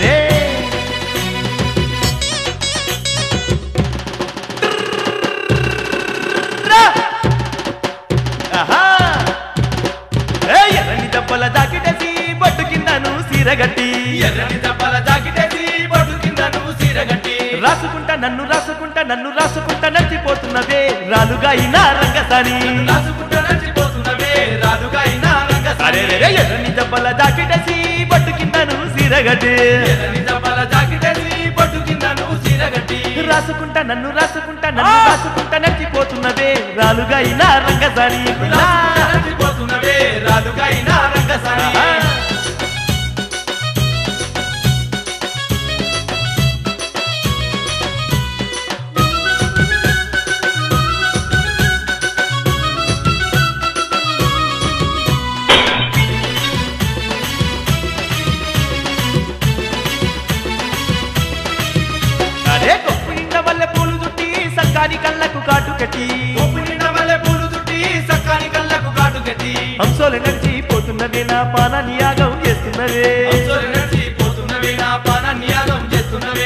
రే. ఎర్రని దెబ్బల దాకిటేసి బొట్టు కిందను సీరగట్టి. ఎర్రని దెబ్బల దాకిటేసి బొట్టు కిందను సీరగట్టి. రాసుకుంటా నన్ను రాసుకుంటా నన్ను రాసుకుంటా నచ్చిపోతున్నదే రాలుగా అయినా రంగసారి రాసుకుంటా నచ్చిపోతున్నదే రాలుగా అయినా రంగసారి ఎర్రని దెబ్బల దాకిటేసి సీరగట్టి రాసుకుంటా నన్ను రాసుకుంటా నన్ను రాసుకుంటా నచ్చిపోతున్నదే. రాలుగా రంగసాని రాసుకుంటా కాటు కట్టి హంసోలు నడిచి పోతున్నదే నా పానాన్ని యాగం అంశోలు చేస్తున్నవే.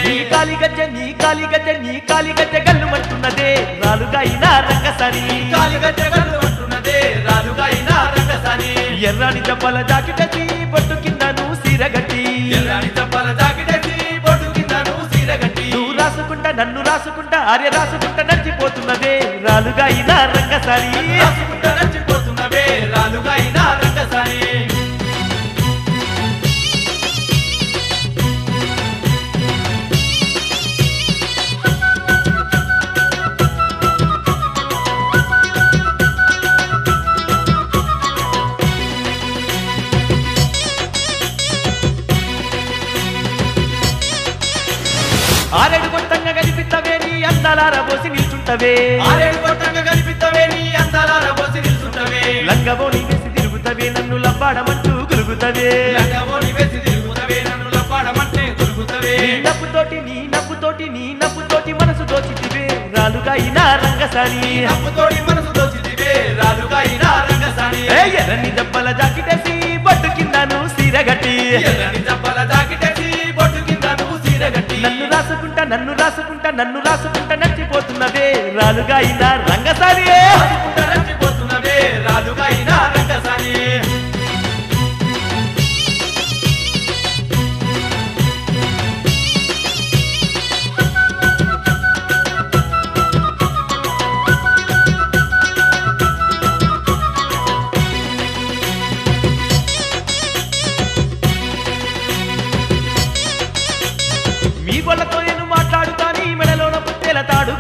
నీ కాలి గజ్జె నీ కాలి గజ్జె నీ కాలి గజ్జె గల్లు అంటున్నదే రంగసాని. ఎర్రాని దెబ్బల జాకెటేసి బొట్టు కింద నువ్వు సిరగట్టి ఎర్రని దప్పల జాకిటేసి బొట్టు కింద నువ్వు సీరగట్టి నువ్వు రాసుకుంటా నన్ను రాసుకుంటా ఆర్య రాసుకుంటా నడిచిపోతున్నదే రాలుగా అయినా రంగసాని రాసుకుంటా రాలుగా అయినా ఆరేడు గొట్టంగా కనిపిస్తవే నీ అందాల పోసి నిల్చుంటవే. ఆరేడు కొట్టంగా కనిపిస్తవే నీ అందాల రబోసి నిల్చుంటవే. లంగబోని వేసి తిరుగుతవే నన్ను లవ్వాడమంటూ గురుగుతవే. లంగవోని వేసి తిరుగుతవే నన్ను లప్పాడమంటే దొరుకుతవే నీ నవ్వుతోటి నీ నవ్వుతోటి నీ నవ్వుతోటి మనసు దోచితివే. రాలుగా అయినా రంగసాని. నవ్వుతోడి మనసు దోచితివే రాలుగా అయినా రంగసాని. ఏ ఎర్రని దెబ్బల జాకెటేసి బొట్టు కింద నువ్వు సిరగట్టి ఎర్రని నన్ను రాసుకుంటా నన్ను రాసుకుంటా నన్ను రాసుకుంటా నచ్చిపోతున్నదే. రాలుగా అయినా రంగసాని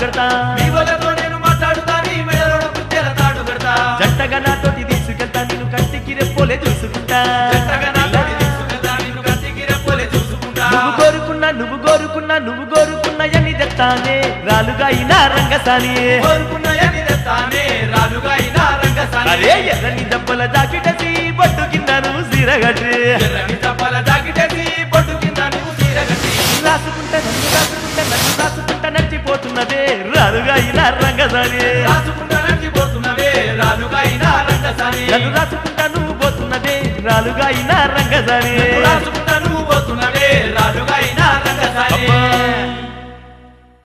కడతా వాళ్ళతో నేను మాట్లాడుతా నీ మెడలోన పుట్టెల తాడు కడతా జంటగా నాతోటి తీసుకెళ్తా నేను కంటికి రెప్పోలే చూసుకుంటా. జంటగా నాతోటి తీసుకెళ్తా నిన్ను కంటికి రెప్పలే చూసుకుంటా. నువ్వు కోరుకున్నా నువ్వు కోరుకున్నా నువ్వు తెస్తానే రాలుగా అయినా రంగసాని కోరుకున్నయని తెస్తానే రాలుగా అయినా రంగసాని అరే ఎర్రని దెబ్బల జాకెటేసి బొట్టు కింద నువ్వు సిరగట్టి ఎర్రని రాసుకుంటా నన్ను రాసుకుంటా నన్ను రాసుకుంటా నడిచిపోతున్నదే. రాలుగా అయినా రంగసాని. రాసుకుంటా నడిచిపోతున్నవే రాలుగా అయినా రంగసాని. నన్ను రాసుకుంటా నువ్వు పోతున్నదే. రాలుగా అయినా రంగసాని. రాసుకుంటా